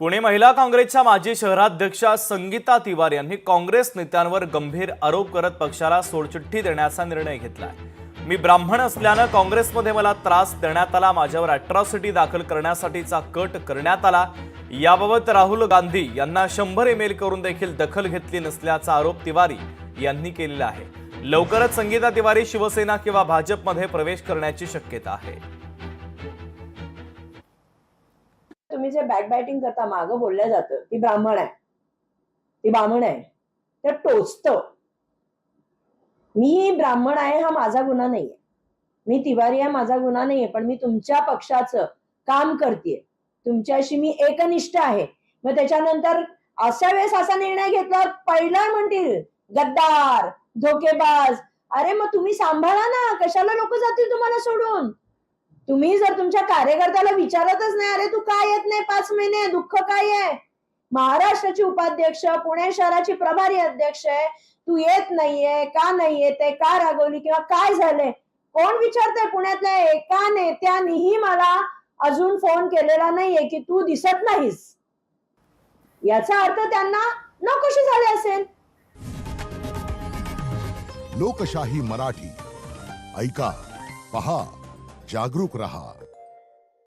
पुणे महिला काँग्रेसच्या माजी शहराध्यक्षा संगीता तिवारी यांनी काँग्रेस नेत्यांवर गंभीर आरोप करत पक्षाला सोडचिठ्ठी देण्याचा निर्णय घेतला मी ब्राह्मण असल्यानं काँग्रेसमध्ये मला त्रास देण्यात आला माझ्यावर अॅट्रॉसिटी दाखल करण्यासाठीचा कट करण्यात आला. याबाबत राहुल गांधी यांना शंभर ईमेल करून देखील दखल घेतली नसल्याचा आरोप तिवारी यांनी केलेला आहे. लवकरच संगीता तिवारी शिवसेना किंवा भाजपमध्ये प्रवेश करण्याची शक्यता आहे. जे बॅक बायटिंग करता मागं बोललं जातं. ती ब्राह्मण आहे. ती ब्राह्मण आहे. तर टोचत. मी ब्राह्मण आहे हा माझा गुन्हा नाहीये. मी तिवारी आहे माझा गुन्हा नाहीये पण मी तुमच्या पक्षाचं काम करते तुमच्याशी मी एकनिष्ठ आहे. मग त्याच्यानंतर अशा वेळेस असा निर्णय घेतला पहिला म्हणतील गद्दार धोकेबाज. अरे मग तुम्ही सांभाळा ना. कशाला लोक जातील तुम्हाला सोडून? तुम्ही जर तुमच्या कार्यकर्त्याला विचारतच नाही अरे तू काय येत नाही? पाच महिने दुःख काय आहे? महाराष्ट्राची उपाध्यक्ष पुणे शहराची प्रभारी अध्यक्ष आहे. तू येत नाहीये का नाही येते का रागवली? किंवा काय झालंय? कोण विचारते पुण्यातल्या एका नेत्यानेही मला अजून फोन केलेला नाहीये की तू दिसत नाहीस. याचा अर्थ त्यांना नकोशी झाले असेल. लोकशाही मराठी. ऐका पहा. जागरूक रहा।